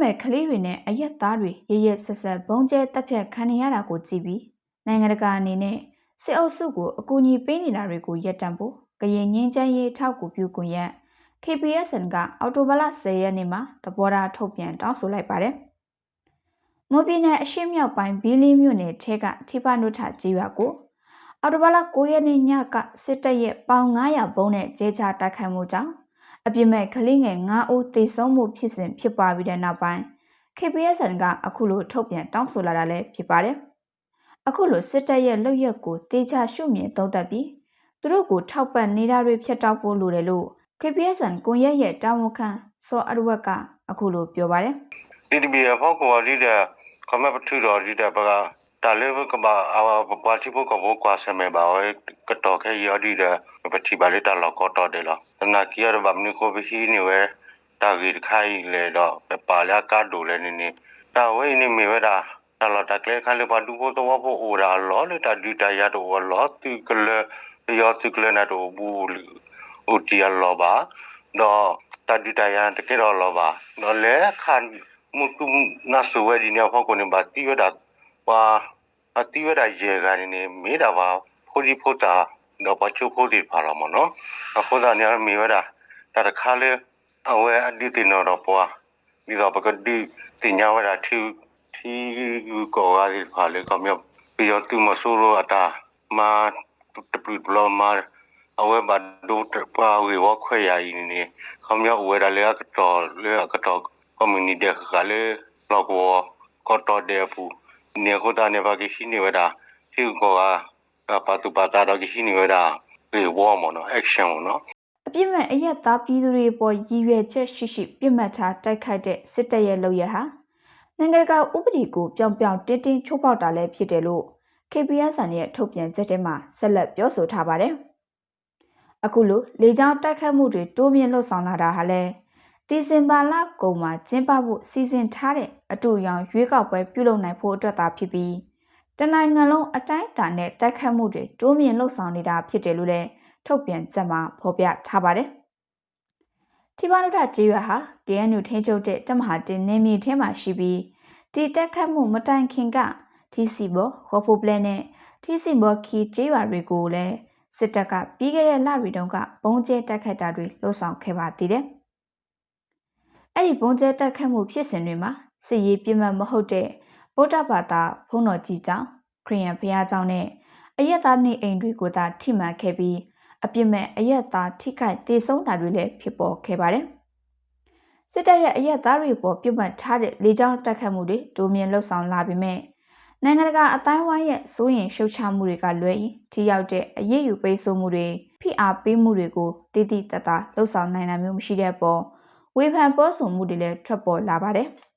မဲ့ကလေးတွေနဲ့အရက်သားတွေရရဆက်ဆက်ဘုံကျဲတက်ဖြတ်ခံနေရတာကိုကြည့်ပြီးနိုင်ငံတကာအနေနဲ့စစ်အုပ်စုကိုအကူအညီပေးနေတာတွေကိုရပ်တန့်ဖို့ကရင်ငင်းချမ်းရေးထောက်ကူပြုကွန်ရက် KPSN ကအော်တိုဘလ10ရက်နေ့မှာသဘောထားထုတ်ပြန်တောင်းဆိုလိုက်ပါတယ်။မွန်ပြည်နယ်အရှေ့မြောက်ပိုင်းဘီလီမြို့နယ်ထဲကထိပနုထကြီးရွာကိုအော်တိုဘလ9ရက်နေ့ညကစစ်တပ်ရဲ့ပေါင်900ဘုံနဲ့ကျဲချတိုက်ခိုက်မှုကြောင့် အပြစ်မဲ့ကလေးငယ်9ဦးသေဆုံးမှုဖြစ်စဉ်ဖြစ်ပွားပြီးတဲ့နောက်ပိုင်း KPSN ကအခုလိုထုတ်ပြန်တောင်းဆိုလာတာလည်းဖြစ်ပါတယ်။အခုလိုစစ်တပ်ရဲ့လုပ်ရက်ကိုတေချာရှုမြင်သုံးသပ်ပြီးသူတို့ကိုထောက်ပံ့နေတာတွေဖျက်တောက်ဖို့လိုတယ်လို့ KPSN ကွန်ရက်ရဲ့တာဝန်ခံစောအရဝက်ကအခုလိုပြောပါတယ်ဒီဒီဘီဖောက်ကောဒီတဲ့ကမပထူတော်ဒီတဲ့ပက တာလေဘကဘာအဘာတိဘကဘောကွာဆမေဘာဝဲကတောခဲရဒီဒပတိဘာလေတာလကောတော်တယ်လားနာကီရဘမနီကိုဘီနီဝဲတာဂီခိုင်လေတော့ပပါလာကဒိုလေနေနေတာဝဲနေမေဝဲတာတာလတာကလေခါလေဘာဒူဘောတော့ဘောအိုရာလောလေတာဒူတာရတော့လောသူကလေရောသူကလေနာတော့ဘူးအိုတီယလောဘာတော့တာဒူတာရတကယ်တော့လောဘာတော့လေခါမုတုနာဆွေဒီနေဖောက်ကိုနေဘာတီရတာပါ အတိဝရရေကန်နေမိတာပါဖိုလီဖိုတာတော့ပချိုဖိုလီပါလာမနော်အခုဒါနေရမိဝရတတခါလေအဝဲအဒီတင်တော့ပွားပြီးတော့ပကတိတင်ညာဝရထီထီကောကားဒီပါလေကမြောပြီးတော့သူမဆိုးတော့အတာမာတပလူဘလမာအဝဲဘာဒိုတပါဝေဝခွေရည်နေကမြောဝဲရလေကတော့လေကတော့ community ခါလေလောက်ဝကတော့တဲ့ဘူး ta ne ba ki shi ne wa da hi ko ga pa tu pa ta da ki shi ne wa da pe wo mo no action mo no အပြစ်မဲ့အရက်သားပြည်သူတွေပေါ်ရည်ရွယ်ချက်ရှိရှိပြစ်မှတ်ထားတိုက်ခိုက်တဲ့စစ်တပ်ရဲ့လုပ်ရဟာနိုင်ငံတကာဥပဒေကိုပြောင်ပြောင်တင်းတင်းချိုးဖောက်တာလည်းဖြစ်တယ်လို့ KPS ရဲ့ထုတ်ပြန်ချက်ထဲမှာဆက်လက်ပြောဆိုထားပါတယ်။အခုလိုလေကြောင်းတိုက်ခတ်မှုတွေတိုးမြင့်လှုပ်ဆောင်လာတာဟာလည်း ဒီဇင်ဘာလကုန်မှာကျင်းပဖို့စီစဉ်ထားတဲ့အတူရောင်ရွေးကောက်ပွဲပြုလုပ်နိုင်ဖို့အတွက်သာဖြစ်ပြီးတနိုင်ငံလုံးအတိုင်းအတာနဲ့တိုက်ခတ်မှုတွေတိုးမြင့်လှုပ်ဆောင်နေတာဖြစ်တယ်လို့လည်းထုတ်ပြန်ချက်မှာဖော်ပြထားပါတယ်။ထိပါနုဒကျေးရွာဟာ KNU ထင်းချုပ်တဲ့တမဟာတင်နေမြေထဲမှာရှိပြီးဒီတက်ခတ်မှုမတိုင်ခင်ကဒီစီဘောခေါ်ဖို့ပလဲနဲ့ဒီစီဘောခီကျေးရွာတွေကိုလည်းစစ်တပ်ကပြီးခဲ့တဲ့လတွေတုန်းကဘုံကျဲတက်ခတ်တာတွေလှုပ်ဆောင်ခဲ့ပါသေးတယ်။ အဲ့ဒီဘုံကျဲတက်ခတ်မှုဖြစ်စဉ်တွေမှာစစ်ရေးပြစ်မှတ်မဟုတ်တဲ့ဗုဒ္ဓဘာသာဘုန်းတော်ကြီးကြောင့်ခရိယန်ဘုရားကျောင်းနဲ့အယက်သားနေအိမ်တွေကိုသာထိမှန်ခဲ့ပြီးအပြစ်မဲ့အယက်သားထိခိုက်ဒေဆုံးတာတွေလည်းဖြစ်ပေါ်ခဲ့ပါတယ်။စစ်တပ်ရဲ့အယက်သားတွေပေါ်ပြစ်မှတ်ထားတဲ့လေကြောင်းတက်ခတ်မှုတွေတိုးမြင့်လှုပ်ဆောင်လာပြီးမြဲနိုင်ငံတကာအတိုင်းဝိုင်းရဲ့စိုးရင်ရှုတ်ချမှုတွေကလွဲရင်ထိရောက်တဲ့အရေးယူပေးဆိုမှုတွေဖိအားပေးမှုတွေကိုတည်တည်တတ်တာလှုပ်ဆောင်နိုင်တာမျိုးမရှိတဲ့ပေါ် ဝေဖန်ပေါ်ဆိုမှုတွေလည်းထွက်ပေါ်လာပါတယ်။